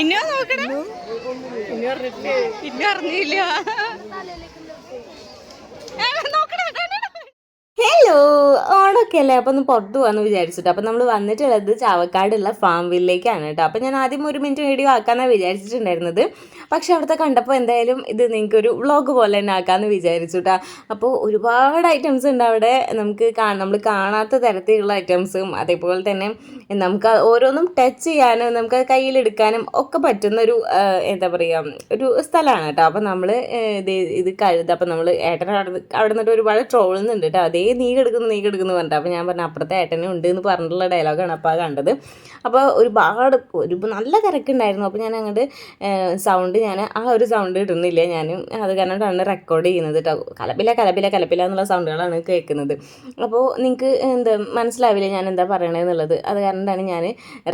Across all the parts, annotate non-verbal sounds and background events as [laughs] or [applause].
ഇന്നോ നോക്കണേ ഇന്നറിഞ്ഞില്ല നോക്കണേ ഹലോ ഓണൊക്കെ അല്ലേ? അപ്പം ഒന്ന് പുറത്ത് പോകാമെന്ന് വിചാരിച്ചിട്ട്. അപ്പം നമ്മൾ വന്നിട്ടുള്ളത് ചാവക്കാടുള്ള ഫാം വില്ലേക്കാണ് കേട്ടോ. അപ്പം ഞാൻ ആദ്യം ഒരു മിനിറ്റ് വീഡിയോ ആക്കാമെന്നാണ് വിചാരിച്ചിട്ടുണ്ടായിരുന്നത്. പക്ഷെ അവിടുത്തെ കണ്ടപ്പോൾ എന്തായാലും ഇത് നിങ്ങൾക്ക് ഒരു വ്ളോഗ് പോലെ തന്നെ ആക്കാമെന്ന് വിചാരിച്ചു കേട്ടോ അപ്പോൾ ഒരുപാട് ഐറ്റംസ് ഉണ്ട് അവിടെ. നമുക്ക് നമ്മൾ കാണാത്ത തരത്തിലുള്ള ഐറ്റംസും അതേപോലെ തന്നെ നമുക്ക് ഓരോന്നും ടച്ച് ചെയ്യാനും നമുക്ക് കയ്യിലെടുക്കാനും ഒക്കെ പറ്റുന്ന ഒരു എന്താ പറയുക ഒരു സ്ഥലമാണ് കേട്ടോ. അപ്പം നമ്മൾ ഇത് ഇത് കഴുത അപ്പം നമ്മൾ ഏട്ടൻ അവിടെ നിന്നിട്ട് ഒരുപാട് ട്രോളുന്നുണ്ട് കേട്ടോ അതേ നീ കെടുക്കുന്നു നീ കെടുക്കുന്നു പറഞ്ഞിട്ട്. അപ്പോൾ ഞാൻ പറഞ്ഞു അപ്പുറത്തെ ഏട്ടനും ഉണ്ട് എന്ന് പറഞ്ഞിട്ടുള്ള ഡയലോഗാണ് അപ്പോൾ കണ്ടത്. അപ്പോൾ ഒരുപാട് ഒരു നല്ല തിരക്കുണ്ടായിരുന്നു. അപ്പോൾ ഞാൻ അങ്ങോട്ട് സൗണ്ട് ഞാൻ ആ ഒരു സൗണ്ട് ഇടുന്നില്ല. ഞാൻ അത് കാരണമാണ് റെക്കോർഡ് ചെയ്യുന്നത് കേട്ടോ കലപ്പില കലപ്പില കലപ്പില എന്നുള്ള സൗണ്ടുകളാണ് കേൾക്കുന്നത്. അപ്പോൾ നിങ്ങൾക്ക് എന്താ മനസ്സിലാവില്ല ഞാൻ എന്താ പറയണതെന്നുള്ളത് അത് കാരണമാണ് ഞാൻ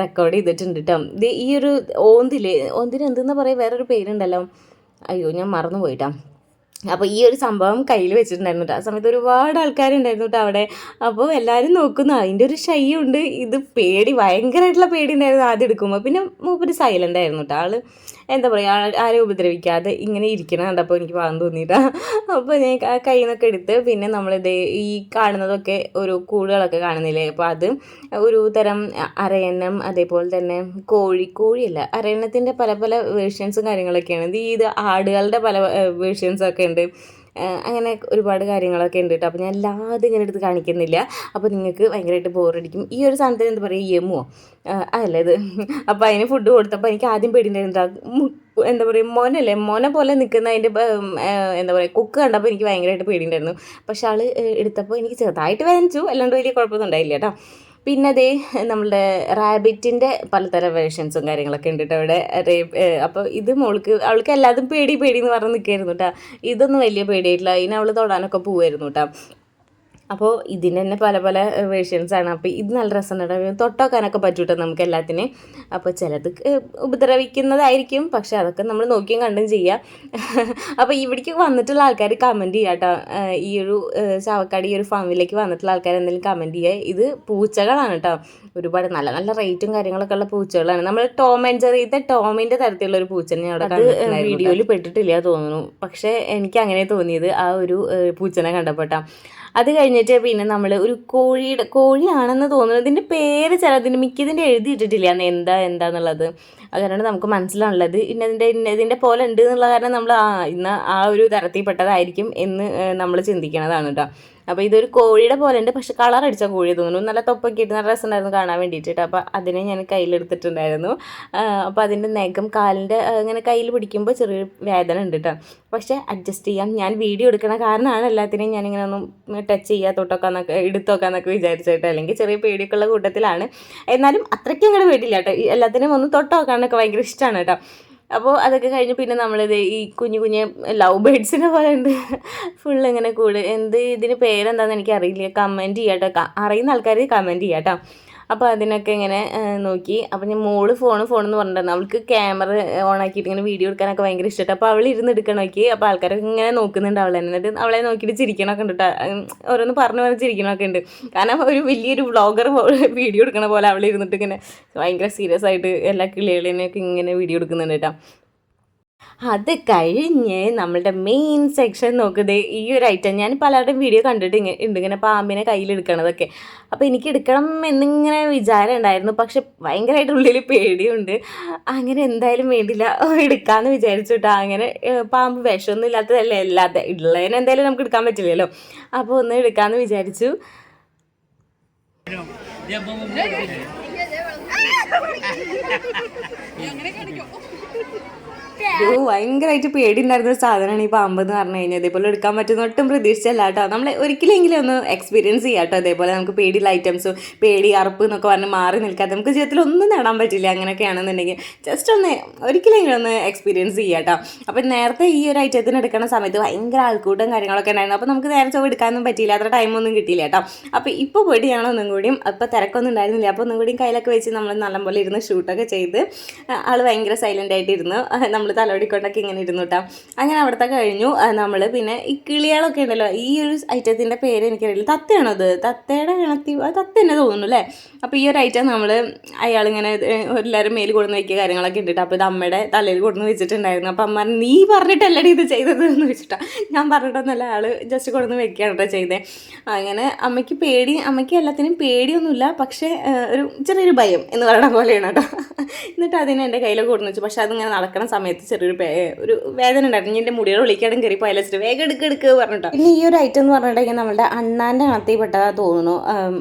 റെക്കോർഡ് ചെയ്തിട്ടുണ്ട് കേട്ടോ ഈ ഒരു ഓന്തിൽ ഓന്തിന് എന്തെന്ന് പറയുക വേറൊരു പേരുണ്ടല്ലോ. അയ്യോ ഞാൻ മറന്നു പോയിട്ടാ അപ്പോൾ ഈ ഒരു സംഭവം കയ്യിൽ വെച്ചിട്ടുണ്ടായിരുന്നു കേട്ടോ ആ സമയത്ത് ഒരുപാട് ആൾക്കാരുണ്ടായിരുന്നു കേട്ടോ അവിടെ. അപ്പോൾ എല്ലാവരും നോക്കുന്നു. അതിന്റെ ഒരു ഉണ്ട് ഇത് പേടി ഭയങ്കരമായിട്ടുള്ള പേടി ഉണ്ടായിരുന്നു ആദ്യം എടുക്കുമ്പോൾ പിന്നെ മൂപ്പര് സൈലന്റ് ആയിരുന്നു കേട്ടോ ആൾ എന്താ പറയുക ആരെയും ഉപദ്രവിക്കാതെ ഇങ്ങനെ ഇരിക്കണം കണ്ടപ്പോൾ എനിക്ക് പാകം തോന്നിയിട്ടാ അപ്പോൾ ഞാൻ കയ്യിൽ നിന്നൊക്കെ എടുത്ത് പിന്നെ നമ്മളിത് ഈ കാണുന്നതൊക്കെ ഒരു കൂടുകളൊക്കെ കാണുന്നില്ലേ? അപ്പോൾ അത് ഒരു തരം അരയന്നം അതേപോലെ തന്നെ കോഴി കോഴിയല്ല അരയണ്ണത്തിന്റെ പല പല വേർഷൻസും കാര്യങ്ങളൊക്കെയാണ്. ഇത് ഇത് ആടുകളുടെ പല വേർഷൻസൊക്കെ ഉണ്ട്. അങ്ങനെ ഒരുപാട് കാര്യങ്ങളൊക്കെ ഉണ്ട് കേട്ടോ. അപ്പോൾ ഞാൻ എല്ലാതും ഇങ്ങനെ എടുത്ത് കാണിക്കുന്നില്ല. അപ്പോൾ നിങ്ങൾക്ക് ഭയങ്കരമായിട്ട് ബോറടിക്കും. ഈ ഒരു സാധനത്തിന് എന്താ പറയുക യമുവോ അല്ല ഇത്. അപ്പോൾ അതിന് ഫുഡ് കൊടുത്തപ്പോൾ എനിക്ക് ആദ്യം പേടിയുണ്ടായിരുന്നു. എന്താ പറയുക മോനല്ലേ? മോനെ പോലെ നിൽക്കുന്ന അതിന്റെ എന്താ പറയുക കുക്ക് കണ്ടപ്പോൾ എനിക്ക് ഭയങ്കരമായിട്ട് പേടിയുണ്ടായിരുന്നു. പക്ഷെ ആൾ എടുത്തപ്പോൾ എനിക്ക് ചെറുതായിട്ട് വേദനിച്ചു. അല്ലാണ്ട് വലിയ കുഴപ്പമൊന്നും ഉണ്ടായില്ല കേട്ടോ. പിന്നെ അതേ നമ്മളുടെ റാബിറ്റിന്റെ പലതരം വേർഷൻസും കാര്യങ്ങളൊക്കെ ഉണ്ട് കേട്ടോ അവിടെ. അപ്പോൾ ഇത് മോൾക്ക് അവൾക്ക് എല്ലാതും പേടി പേടി എന്ന് പറഞ്ഞ് നിൽക്കായിരുന്നു കേട്ടോ ഇതൊന്നും വലിയ പേടിയായിട്ടില്ല. അതിന് അവൾ തൊടാനൊക്കെ പോവായിരുന്നു കേട്ടോ അപ്പോൾ ഇതിന് തന്നെ പല പല വേർഷൻസ് ആണ്. അപ്പോൾ ഇത് നല്ല രസമുണ്ടാവും തൊട്ടോക്കാനൊക്കെ പറ്റൂട്ടോ നമുക്ക് എല്ലാത്തിനും. അപ്പോൾ ചിലത് ഉപദ്രവിക്കുന്നതായിരിക്കും. പക്ഷേ അതൊക്കെ നമ്മൾ നോക്കിയും കണ്ടും ചെയ്യാം. അപ്പോൾ ഇവിടേക്ക് വന്നിട്ടുള്ള ആൾക്കാർ കമന്റ് ചെയ്യുക കേട്ടോ. ഈ ഒരു ചാവക്കാട് ഈ ഒരു ഫാമിലേക്ക് വന്നിട്ടുള്ള ആൾക്കാർ എന്തെങ്കിലും കമന്റ് ചെയ്യുക ഇത് പൂച്ചകളാണ് കേട്ടോ. ഒരുപാട് നല്ല നല്ല റേറ്റും കാര്യങ്ങളൊക്കെ ഉള്ള പൂച്ചകളാണ്. നമ്മൾ ടോം ആൻഡ് ചെറിയത്തെ ടോമിന്റെ തരത്തിലുള്ള ഒരു പൂച്ചനെ അവിടെ വീഡിയോയിൽ പെട്ടിട്ടില്ല തോന്നുന്നു. പക്ഷേ എനിക്ക് അങ്ങനെ തോന്നിയത് ആ ഒരു പൂച്ചനെ കണ്ടപ്പോട്ടാ. അത് കഴിഞ്ഞിട്ട് പിന്നെ നമ്മൾ ഒരു കോഴിയുടെ കോഴിയാണെന്ന് തോന്നുന്നു. ഇതിന്റെ പേര് ചിലതിന് മിക്കതിന്റെ എഴുതിയിട്ടിട്ടില്ല അന്ന് എന്താ എന്താന്നുള്ളത്. അത് കാരണം നമുക്ക് മനസ്സിലാണുള്ളത്. ഇന്നതിന്റെ ഇന്നതിന്റെ പോലെ ഉണ്ട് എന്നുള്ള കാരണം നമ്മൾ ആ ഇന്ന് ആ ഒരു തരത്തിൽപ്പെട്ടതായിരിക്കും എന്ന് നമ്മൾ ചിന്തിക്കണതാണ് കേട്ടോ അപ്പോൾ ഇതൊരു കോഴിയുടെ പോലെ ഉണ്ട്. പക്ഷേ കളർ അടിച്ച കോഴി തോന്നുന്നു. നല്ല തൊപ്പൊക്കെ ഇട്ട് നല്ല രസമുണ്ടായിരുന്നു കാണാൻ വേണ്ടിയിട്ട് അപ്പോൾ അതിനെ ഞാൻ കയ്യിലെടുത്തിട്ടുണ്ടായിരുന്നു. അപ്പോൾ അതിന്റെ നഖം കാലിന്റെ ഇങ്ങനെ കയ്യിൽ പിടിക്കുമ്പോൾ ചെറിയ വേദന ഉണ്ട് കേട്ടോ പക്ഷേ അഡ്ജസ്റ്റ് ചെയ്യാം. ഞാൻ വീഡിയോ എടുക്കണ കാരണമാണ് എല്ലാത്തിനെയും ഞാനിങ്ങനെ ഒന്നും ടച്ച് ചെയ്യുക തൊട്ടൊക്കാന്നൊക്കെ എടുത്തോക്കാന്നൊക്കെ വിചാരിച്ചിട്ട്. അല്ലെങ്കിൽ ചെറിയ പേടിയൊക്കെ ഉള്ള കൂട്ടത്തിലാണ്. എന്നാലും അത്രയ്ക്കും അങ്ങോട്ട് പേടിയില്ല കേട്ടോ എല്ലാത്തിനും ഒന്ന് തൊട്ടോക്കാനൊക്കെ ഭയങ്കര ഇഷ്ടമാണ് കേട്ടോ. അപ്പോൾ അതൊക്കെ കഴിഞ്ഞ് പിന്നെ നമ്മളിത് ഈ കുഞ്ഞു കുഞ്ഞു ലവ് ബേഡ്സിനെ പോലെ ഉണ്ട് ഫുൾ ഇങ്ങനെ കൂട്. എന്ത് ഇതിന് പേരെന്താണെന്ന് എനിക്ക് അറിയില്ല കമന്റ് ചെയ്യാം കേട്ടോ അറിയുന്ന ആൾക്കാർ കമന്റ് ചെയ്യാം കേട്ടോ അപ്പോൾ അതിനൊക്കെ ഇങ്ങനെ നോക്കി. അപ്പോൾ ഞാൻ മോൾ ഫോൺ ഫോൺ എന്ന് പറഞ്ഞിട്ടുണ്ടായിരുന്നു. അവൾക്ക് ക്യാമറ ഓൺ ആക്കിയിട്ട് ഇങ്ങനെ വീഡിയോ എടുക്കാനൊക്കെ ഭയങ്കര ഇഷ്ടമായിട്ട്. അപ്പോൾ അവൾ ഇരുന്ന് എടുക്കണം നോക്കി. അപ്പോൾ ആൾക്കാരൊക്കെ ഇങ്ങനെ നോക്കുന്നുണ്ട് അവളെ. എന്നിട്ട് അവളെ നോക്കിയിട്ട് ചിരിക്കണമൊക്കെ ഉണ്ട് ഓരോന്ന് പറഞ്ഞു പറഞ്ഞ് ചിരിക്കണമൊക്കെ ഉണ്ട്. കാരണം ഒരു വലിയൊരു വ്ളോഗർ വീഡിയോ എടുക്കണ പോലെ അവൾ ഇരുന്നിട്ട് ഇങ്ങനെ ഭയങ്കര സീരിയസ് ആയിട്ട് എല്ലാ കിളികളിനെയൊക്കെ ഇങ്ങനെ വീഡിയോ എടുക്കുന്നുണ്ട് കേട്ടോ അത് കഴിഞ്ഞ് നമ്മളുടെ മെയിൻ സെക്ഷൻ നോക്കുന്നത് ഈ ഒരു ഐറ്റം ഞാൻ പലരുടെയും വീഡിയോ കണ്ടിട്ട് ഇങ്ങനെ ഉണ്ട് ഇങ്ങനെ പാമ്പിനെ കയ്യിലെടുക്കണതൊക്കെ അപ്പോൾ എനിക്ക് എടുക്കണം എന്നിങ്ങനെ വിചാരം ഉണ്ടായിരുന്നു. പക്ഷെ ഭയങ്കരമായിട്ട് ഉള്ളിൽ പേടിയുണ്ട്. അങ്ങനെ എന്തായാലും വേണ്ടില്ല. എടുക്കാമെന്ന് വിചാരിച്ചു കേട്ടോ അങ്ങനെ പാമ്പ് വിഷമൊന്നും ഇല്ലാത്തതല്ലേ? അല്ലാതെ ഉള്ളതിന് എന്തായാലും നമുക്ക് എടുക്കാൻ പറ്റില്ലല്ലോ. അപ്പോൾ ഒന്ന് എടുക്കാമെന്ന് വിചാരിച്ചു. ഒരു [laughs] ഭയങ്കരമായിട്ട് പേടിയുണ്ടായിരുന്ന ഒരു സാധനമാണ് ഈ പാമ്പ് എന്ന് പറഞ്ഞു കഴിഞ്ഞാൽ. ഇതേപോലെ എടുക്കാൻ പറ്റുന്ന ഒട്ടും പ്രതീക്ഷിച്ചല്ല കേട്ടോ. നമ്മൾ ഒരിക്കലെങ്കിലും ഒന്ന് എക്സ്പീരിയൻസ് ചെയ്യാം കേട്ടോ. അതേപോലെ നമുക്ക് പേടിയുള്ള ഐറ്റംസ് പേടി അറപ്പ് എന്നൊക്കെ പറഞ്ഞ് മാറി നിൽക്കാതെ നമുക്ക് ജീവിതത്തിൽ ഒന്നും നേടാൻ പറ്റില്ല അങ്ങനെയൊക്കെയാണെന്നുണ്ടെങ്കിൽ. ജസ്റ്റ് ഒന്ന് ഒരിക്കലെങ്കിലും ഒന്ന് എക്സ്പീരിയൻസ് ചെയ്യാം കേട്ടോ. അപ്പം നേരത്തെ ഈ ഒരു ഐറ്റത്തിന് എടുക്കുന്ന സമയത്ത് ഭയങ്കര ആൾക്കൂട്ടം കാര്യങ്ങളൊക്കെ ഉണ്ടായിരുന്നു. അപ്പോൾ നമുക്ക് നേരത്തെ എടുക്കാനൊന്നും പറ്റിയില്ല. അത്ര ടൈമൊന്നും കിട്ടിയില്ല കേട്ടോ. അപ്പോൾ ഇപ്പോൾ ഞങ്ങൾ ഒന്നും കൂടിയും അപ്പോൾ തിരക്കൊന്നും ഉണ്ടായിരുന്നില്ല. അപ്പോൾ ഒന്നും കൂടിയും കയ്യിലൊക്കെ വെച്ച് നമ്മൾ നല്ല നല്ലപോലെ ഇരുന്ന് ഷൂട്ടൊക്കെ ചെയ്ത് ആൾ ഭയങ്കര സൈലന്റ് ആയിട്ട് ഇരുന്നു നമ്മൾ തലോടിക്കൊണ്ടൊക്കെ ഇങ്ങനെ ഇരുന്നു കേട്ടോ അങ്ങനെ അവിടുത്തെ കഴിഞ്ഞു. നമ്മൾ പിന്നെ ഈ കിളികളൊക്കെ ഉണ്ടല്ലോ. ഈ ഒരു ഐറ്റത്തിന്റെ പേര് എനിക്കറിയില്ല. തത്തയാണോ അത്? തത്തയുടെ ഇണത്തി തത്ത തന്നെ തോന്നുന്നു അല്ലേ അപ്പോൾ ഈ ഒരു ഐറ്റം നമ്മൾ അയാളിങ്ങനെ എല്ലാവരും മേൽ കൊടുന്ന് വയ്ക്കുക കാര്യങ്ങളൊക്കെ ഉണ്ട് അപ്പോൾ ഇത് അമ്മയുടെ തലയിൽ കൊടുന്ന് വെച്ചിട്ടുണ്ടായിരുന്നു. അപ്പോൾ അമ്മ നീ പറഞ്ഞിട്ടല്ലടി ഇത് ചെയ്തത്? എന്ന് വെച്ചിട്ടാ ഞാൻ പറഞ്ഞിട്ടൊന്നല്ല ആൾ ജസ്റ്റ് കൊടുന്ന് വെക്കുകയാണ് കേട്ടോ ചെയ്തത് അങ്ങനെ അമ്മയ്ക്ക് പേടി അമ്മയ്ക്ക് എല്ലാത്തിനും പേടിയൊന്നുമില്ല. പക്ഷേ ഒരു ചെറിയൊരു ഭയം എന്ന് പറയുന്ന പോലെയാണ് കേട്ടോ എന്നിട്ട് അതിനെ എന്റെ കയ്യിൽ കൊടുന്ന് വെച്ചു. പക്ഷേ അതിങ്ങനെ നടക്കുന്ന സമയത്ത് ചെറിയൊരു ഒരു വേദന ഉണ്ടായിരുന്നു. എന്റെ മുടിയുടെ ഉള്ളിക്കാടും കയറി പോയാലും വേഗം എടുക്കുക എടുക്കുക പറഞ്ഞിട്ടോ. പിന്നെ ഈ ഒരു ഐറ്റം എന്ന് പറഞ്ഞിട്ടുണ്ടെങ്കിൽ നമ്മുടെ അണ്ണാന്റെ അണത്തിൽ പെട്ടതാ തോന്നുന്നു.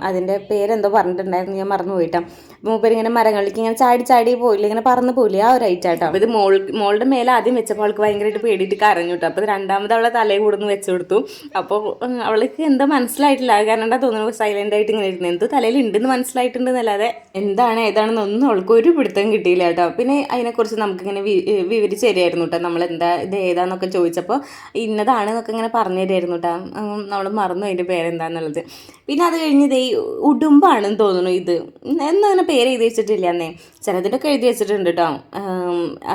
അതിന്റെ അതിന്റെ പേരെന്തോ പറഞ്ഞിട്ടുണ്ടായിരുന്നു. ഞാൻ മറന്നു പോയിട്ടാ മൂപ്പര് ഇങ്ങനെ മരങ്ങളിലേക്ക് ഇങ്ങനെ ചാടി ചാടി പോയില്ല? ഇങ്ങനെ പറന്ന് പോയില്ലേ? ആ ഒരു ഐറ്റം ആട്ടോ. അപ്പോൾ ഇത് മോൾ മോളുടെ മേലെ ആദ്യം വെച്ചപ്പോൾ അവൾക്ക് ഭയങ്കരമായിട്ട് പേടിയിട്ട് കരഞ്ഞു കേട്ടോ. അപ്പോൾ രണ്ടാമത് അവളെ തലയിൽ കൂടുന്ന് വെച്ചു കൊടുത്തു. അപ്പോൾ അവൾക്ക് എന്തോ മനസ്സിലായിട്ടില്ല. അത് കാരണം എന്താ തോന്നുന്നു? സൈലന്റ് ആയിട്ട് ഇങ്ങനെ ഇരുന്നു. എന്തോ തലയിൽ ഉണ്ടെന്ന് മനസ്സിലായിട്ടുണ്ടെന്നല്ലാതെ എന്താണ് ഏതാണെന്നൊന്നും അവൾക്ക് ഒരു പിടുത്തം കിട്ടിയില്ല കേട്ടോ. പിന്നെ അതിനെക്കുറിച്ച് നമുക്കിങ്ങനെ വിവരിച്ച് തരുമായിരുന്നു കേട്ടോ നമ്മൾ എന്താ ഇത് ഏതാന്നൊക്കെ ചോദിച്ചപ്പോൾ ഇന്നതാണ് എന്നൊക്കെ ഇങ്ങനെ പറഞ്ഞു തരുമായിരുന്നു കേട്ടോ നമ്മൾ മറന്നു അതിന്റെ പേരെന്താന്നുള്ളത്. പിന്നെ അത് കഴിഞ്ഞ് ഈ ഉടുമ്പാണെന്ന് തോന്നുന്നു ഇത്. എന്നങ്ങനെ പേര് എഴുതി വെച്ചിട്ടില്ല എന്നേ ചിലതിന്റെ എഴുതി വെച്ചിട്ടുണ്ട് കേട്ടോ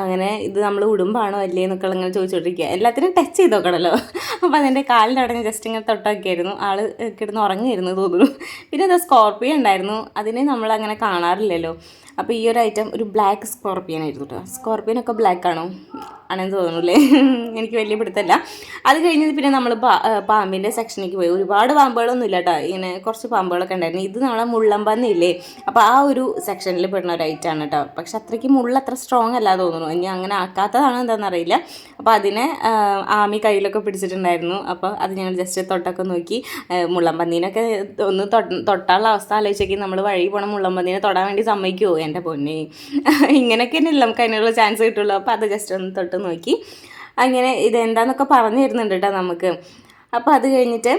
അങ്ങനെ ഇത് നമ്മൾ ഉടുമ്പാണോ അല്ലേ എന്നൊക്കെ ഇങ്ങനെ ചോദിച്ചുകൊണ്ടിരിക്കുക എല്ലാത്തിനും ടച്ച് ചെയ്ത് നോക്കണമല്ലോ അപ്പോൾ അതിന്റെ കാലിന്റെ അവിടെ ജസ്റ്റ് ഇങ്ങനെ തൊട്ടാക്കിയായിരുന്നു. ആൾ കിടന്ന് ഉറങ്ങിയിരുന്നു തോന്നുന്നു. പിന്നെ അത് സ്കോർപ്പിയോ ഉണ്ടായിരുന്നു. അതിനെ നമ്മൾ അങ്ങനെ കാണാറില്ലല്ലോ. അപ്പോൾ ഈ ഒരു ഐറ്റം ഒരു ബ്ലാക്ക് സ്കോർപ്പിയൻ ആയിരുന്നു കേട്ടോ സ്കോർപ്പിയനൊക്കെ ബ്ലാക്ക് ആണോ? ആണെന്ന് തോന്നുന്നില്ലേ? [laughs] എനിക്ക് വലിയ പിടുത്തല്ല. അത് കഴിഞ്ഞ് പിന്നെ നമ്മൾ പാമ്പിന്റെ സെക്ഷനിലേക്ക് പോയി. ഒരുപാട് പാമ്പുകളൊന്നും ഇല്ല കേട്ടോ ഇങ്ങനെ കുറച്ച് പാമ്പുകളൊക്കെ ഉണ്ടായിരുന്നു. ഇത് നമ്മളെ മുള്ളമ്പന്നില്ലേ? അപ്പോൾ ആ ഒരു സെക്ഷനിൽ പെടുന്ന ഒരു ഐറ്റാണ് കേട്ടോ പക്ഷെ അത്രയ്ക്ക് മുള്ള അത്ര സ്ട്രോങ് അല്ല തോന്നുന്നു. ഇനി അങ്ങനെ ആക്കാത്തതാണോ എന്താണെന്ന് അറിയില്ല. അപ്പോൾ അതിനെ ആമി കയ്യിലൊക്കെ പിടിച്ചിട്ടുണ്ടായിരുന്നു. അപ്പോൾ അത് ഞങ്ങൾ ജസ്റ്റ് തൊട്ടൊക്കെ നോക്കി. മുള്ളമ്പന്നീനൊക്കെ ഒന്ന് തൊട്ട് തൊട്ടാനുള്ള അവസ്ഥ ആലോചിച്ചേക്ക് നമ്മൾ വഴി പോണ മുള്ളമ്പന്നീനെ തൊടാൻ വേണ്ടി സമ്മതിക്കുമോ എന്റെ പൊന്നെ. [laughs] ഇങ്ങനെയൊക്കെ തന്നെയല്ലേ നമുക്ക് അതിനുള്ള ചാൻസ് കിട്ടുള്ളൂ. അപ്പോൾ അത് ജസ്റ്റ് ഒന്ന് തൊട്ട് നോക്കി. അങ്ങനെ ഇതെന്താന്നൊക്കെ പറഞ്ഞു തരുന്നുണ്ട് കേട്ടോ നമുക്ക്. അപ്പോൾ അത് കഴിഞ്ഞിട്ട്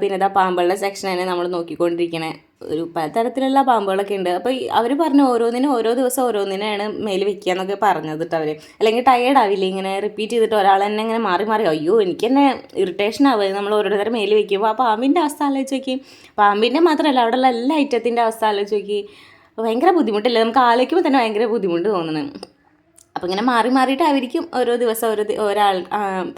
പിന്നെ ഇതാ പാമ്പുകളുടെ സെക്ഷൻ തന്നെ നമ്മൾ നോക്കിക്കൊണ്ടിരിക്കണേ. ഒരു പലതരത്തിലുള്ള പാമ്പുകളൊക്കെ ഉണ്ട്. അപ്പോൾ അവർ പറഞ്ഞു ഓരോന്നിനും ഓരോ ദിവസം ഓരോന്നിനാണ് മേൽ വെക്കുക എന്നൊക്കെ പറഞ്ഞത് കേട്ടോ അവർ അല്ലെങ്കിൽ ടയേർഡ് ആവില്ല ഇങ്ങനെ റിപ്പീറ്റ് ചെയ്തിട്ട് ഒരാൾ തന്നെ ഇങ്ങനെ മാറി മാറി അയ്യോ എനിക്ക് തന്നെ ഇറിറ്റേഷൻ ആവുക നമ്മൾ ഓരോരുത്തരും മേൽ വെക്കുമ്പോൾ ആ പാമ്പിന്റെ അവസ്ഥ ആലോചിച്ച് നോക്കി. പാമ്പിന്റെ മാത്രമല്ല അവിടെയുള്ള എല്ലാ ഐറ്റത്തിന്റെ അവസ്ഥ ആലോചിച്ച് നോക്കി. ഭയങ്കര ബുദ്ധിമുട്ടില്ല? നമുക്ക് ആലോചിക്കുമ്പോൾ തന്നെ ഭയങ്കര ബുദ്ധിമുട്ട് തോന്നുന്നു അപ്പോൾ ഇങ്ങനെ മാറി മാറിയിട്ടായിരിക്കും ഓരോ ദിവസം ഓരോ ഒരാൾ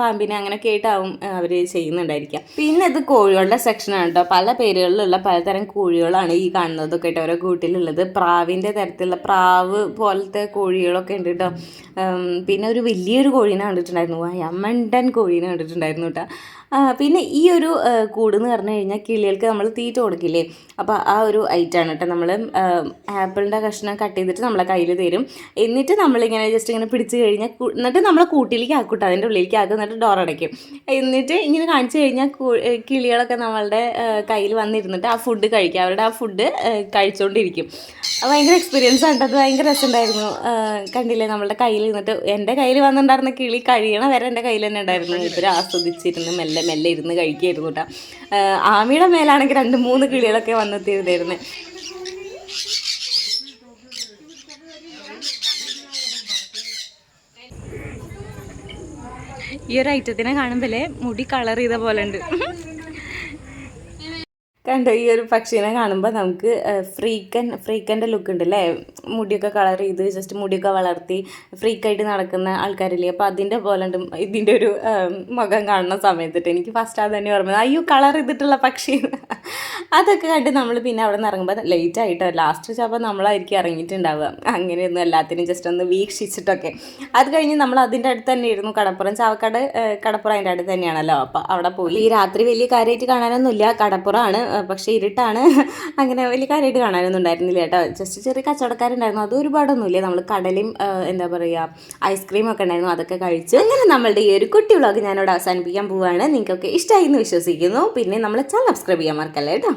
പാമ്പിനെ അങ്ങനെയൊക്കെ ആയിട്ടാവും അവർ ചെയ്യുന്നുണ്ടായിരിക്കുക. പിന്നെ ഇത് കോഴികളുടെ സെക്ഷനാണ് കേട്ടോ പല പേരുകളിലുള്ള പലതരം കോഴികളാണ് ഈ കാണുന്നതൊക്കെ ആയിട്ട് ഓരോ കൂട്ടിലുള്ളത്. പ്രാവിന്റെ തരത്തിലുള്ള പ്രാവ് പോലത്തെ കോഴികളൊക്കെ ഉണ്ട് കേട്ടോ പിന്നെ ഒരു വലിയൊരു കോഴീനെ കണ്ടിട്ടുണ്ടായിരുന്നു. യമണ്ടൻ കോഴീനെ കണ്ടിട്ടുണ്ടായിരുന്നു കേട്ടോ ആ, പിന്നെ ഈ ഒരു കൂട് എന്ന് പറഞ്ഞു കഴിഞ്ഞാൽ കിളികൾക്ക് നമ്മൾ തീറ്റ കൊടുക്കില്ലേ? അപ്പോൾ ആ ഒരു ഐറ്റാണ് കേട്ടോ നമ്മൾ ആപ്പിളിന്റെ കഷ്ണം കട്ട് ചെയ്തിട്ട് നമ്മളെ കയ്യിൽ തരും. എന്നിട്ട് നമ്മളിങ്ങനെ ജസ്റ്റ് ഇങ്ങനെ പിടിച്ച് കഴിഞ്ഞാൽ എന്നിട്ട് നമ്മളെ കൂട്ടിലേക്ക് ആക്കൂട്ടോ അതിന്റെ ഉള്ളിലേക്ക് ആക്കും എന്നിട്ട് ഡോർ അടയ്ക്കും. എന്നിട്ട് ഇങ്ങനെ കാണിച്ചു കഴിഞ്ഞാൽ കിളികളൊക്കെ നമ്മളുടെ കയ്യിൽ വന്നിരുന്നിട്ട് ആ ഫുഡ് കഴിക്കുക അവരുടെ ആ ഫുഡ് കഴിച്ചുകൊണ്ടിരിക്കും ഭയങ്കര എക്സ്പീരിയൻസ് ആണ്. അത് ഭയങ്കര രസമുണ്ടായിരുന്നു കണ്ടില്ലേ? നമ്മളുടെ കയ്യിൽ നിന്നിട്ട് എന്റെ കയ്യിൽ വന്നിട്ടുണ്ടായിരുന്ന കിളി കഴിയണ വരെ എന്റെ കയ്യിൽ തന്നെ ഉണ്ടായിരുന്നു. ഇവർ ആസ്വദിച്ചിരുന്നു മെല്ലെ. മെല്ലെ മെല്ലെ ഇരുന്ന് കഴിക്കുകയായിരുന്നു കേട്ടോ. ആമിയുടെ മേലാണെങ്കിൽ രണ്ട് മൂന്ന് കിളികളൊക്കെ വന്ന് വന്നെത്തിയിരുന്നായിരുന്നു ഈ ഒരു ഐറ്റത്തിനെ കാണുമ്പോഴേ മുടി കളർ ചെയ്ത പോലെ ഉണ്ട്. കണ്ടോ ഈ ഒരു പക്ഷീനെ കാണുമ്പോൾ നമുക്ക് ഫ്രീക്കൻ ഫ്രീക്കന്റെ ലുക്ക് ഉണ്ട് അല്ലേ മുടിയൊക്കെ കളർ ചെയ്ത് ജസ്റ്റ് മുടിയൊക്കെ വളർത്തി ഫ്രീക്കായിട്ട് നടക്കുന്ന ആൾക്കാരില്ലേ? അപ്പോൾ അതിന്റെ പോലെ ഉണ്ട് ഇതിന്റെ ഒരു മുഖം കാണുന്ന സമയത്തിട്ട്. എനിക്ക് ഫസ്റ്റ് അത് തന്നെ ഓർമ്മ അയ്യോ കളർ ചെയ്തിട്ടുള്ള പക്ഷി. അതൊക്കെ കണ്ട് നമ്മൾ പിന്നെ അവിടെ നിന്ന് ഇറങ്ങുമ്പോൾ ലേറ്റ് ആയിട്ടോ ലാസ്റ്റ് ചിലപ്പോൾ നമ്മളായിരിക്കും ഇറങ്ങിയിട്ടുണ്ടാവുക. അങ്ങനെയൊന്നും എല്ലാത്തിനും ജസ്റ്റ് ഒന്ന് വീക്ഷിച്ചിട്ടൊക്കെ. അത് കഴിഞ്ഞ് നമ്മൾ അതിന്റെ അടുത്ത് തന്നെ ഇരുന്നു കടപ്പുറം ചാവക്കാട് കടപ്പുറം അതിന്റെ അടുത്ത് തന്നെയാണല്ലോ. അപ്പോൾ അവിടെ പോയി. ഈ രാത്രി വലിയ കാര്യമായിട്ട് കാണാനൊന്നുമില്ല. കടപ്പുറമാണ് പക്ഷേ ഇരുട്ടാണ്. അങ്ങനെ വലിയ കാര്യമായിട്ട് കാണാനൊന്നും ഉണ്ടായിരുന്നില്ല കേട്ടോ. ജസ്റ്റ് ചെറിയ കച്ചവടക്കാരുണ്ടായിരുന്നു. അത് ഒരുപാടൊന്നുമില്ല. നമ്മൾ കടലും എന്താ പറയുക ഐസ്ക്രീം ഒക്കെ ഉണ്ടായിരുന്നു. അതൊക്കെ കഴിച്ചു. അങ്ങനെ നമ്മളുടെ ഈ ഒരു കുട്ടി വ്ളോഗ് ഞാനിവിടെ അവസാനിപ്പിക്കാൻ പോവുകയാണ് നിങ്ങൾക്കൊക്കെ ഇഷ്ടമായി എന്ന് വിശ്വസിക്കുന്നു. പിന്നെ നമ്മൾ ചാനൽ സബ്സ്ക്രൈബ് ചെയ്യാൻ മറക്കല്ലേ കേട്ടോ?